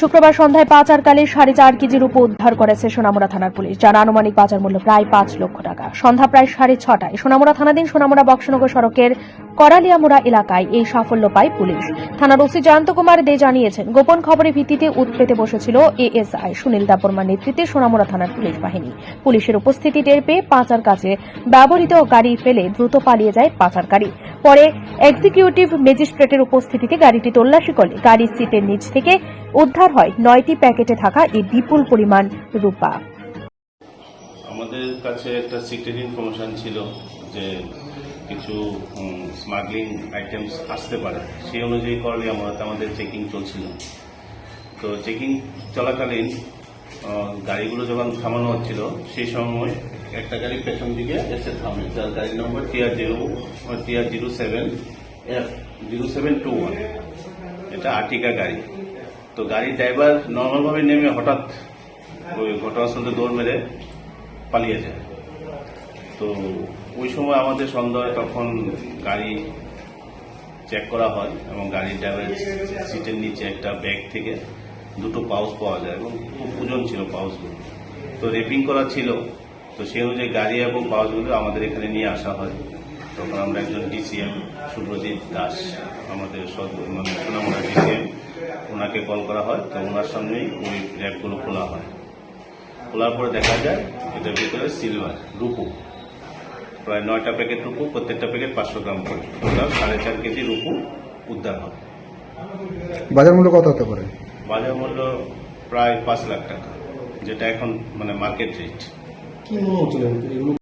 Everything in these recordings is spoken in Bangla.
শুক্রবার সন্ধ্যায় পাচারকালে সাড়ে চার কেজি রূপ উদ্ধার করেছে সোনামুড়া থানার পুলিশ। যার আনুমানিক বাজার মূল্য প্রায় পাঁচ লক্ষ টাকা। সন্ধ্যা প্রায় সাড়ে ছটায় সোনামুড়া থানাধীন সোনামুড়া বক্সনগর সড়কের করালিয়ামুড়া এলাকায় এই সাফল্য পায় পুলিশ। থানার ওসি জয়ন্ত কুমার দে জানিয়েছেন, গোপন খবরের ভিত্তিতে উৎপেতে বসেছিল এএসআই। সুনীল দাপরমার নেতৃত্বে সোনামুড়া থানার পুলিশ বাহিনী। পুলিশের উপস্থিতি টের পেয়ে পাচার কাছে ব্যবহৃত গাড়ি ফেলে দ্রুত পালিয়ে যায় পাচারকারী। পরে এক্সিকিউটিভ ম্যাজিস্ট্রেটের উপস্থিতিতে গাড়িটি তল্লাশি করলে গাড়ির সিটের নিচ থেকে উদ্ধার হয় নয়টি প্যাকেটে থাকা এই বিপুল পরিমাণ রূপা। আমাদের কাছে একটা সিক্রেট ইনফরমেশন ছিল যে কিছু স্মাগলিং আইটেমস আসতে পারে। সেই অনুযায়ী করলে আমরা আমাদের চেকিং চলছিল। তো চেকিং চলাকালীন গাড়িগুলো যখন থামানো হচ্ছিল, সেই সময় একটা গাড়ি পেছন দিকে এসে থামে। যার গাড়ি number TR zero TR zero seven F zero seven two one এটা আর্টিকা গাড়ি। তো গাড়ির ড্রাইভার নর্মালভাবে নেমে হঠাৎ ওই ঘটনাস্থলে দৌড় মেরে পালিয়ে যায়। তো ওই সময় আমাদের সন্দেহ তখন গাড়ি চেক করা হয় এবং গাড়ির ড্রাইভারের সিটের নিচে একটা ব্যাগ থেকে দুটো পাউচ পাওয়া যায় এবং খুব ওজন ছিল পাউচগুলো তো রেপিং করা ছিল। তো সেই অনুযায়ী গাড়ি এবং পাউচগুলো আমাদের এখানে নিয়ে আসা হয়। তখন আমরা একজন ডিসিএম সুব্রজিৎ দাস, আমাদের মানে সোনামুড়া ডিসিএম ওনাকে কল করা হয়। তো ওনার সামনেই ওই র্যাপগুলো খোলা হয়। খোলার পরে দেখা যায় এটার ভিতরে সিলভার রূপু। প্রায় নয়টা প্যাকেট রুপু প্রত্যেকটা প্যাকেট পাঁচশো গ্রাম করে। টোটাল সাড়ে চার কেজি রুপু উদ্ধার হয় বাজার মূল্য কত হতে পারে? বাজার মূল্য প্রায় পাঁচ লাখ টাকা যেটা এখন মানে মার্কেট রেট কি মনে হচ্ছিল এগুলো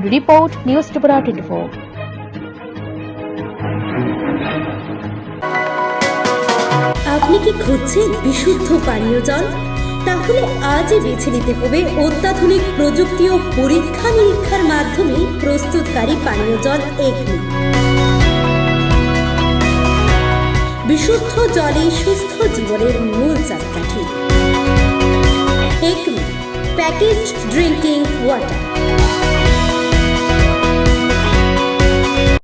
Report, news Tripura twenty four আপনি কি খুঁজছেন বিশুদ্ধ পানীয় জল? তাহলে আজই বেছে নিতে হবে অত্যাধুনিক প্রযুক্তি ও পরীক্ষা নিরীক্ষার মাধ্যমে প্রস্তুতকারী পানীয় জল এগনি। বিশুদ্ধ জলে সুস্থ জীবনের মূল চাকাঠি একমি প্যাকেজ ড্রিঙ্কিং ওয়াটার।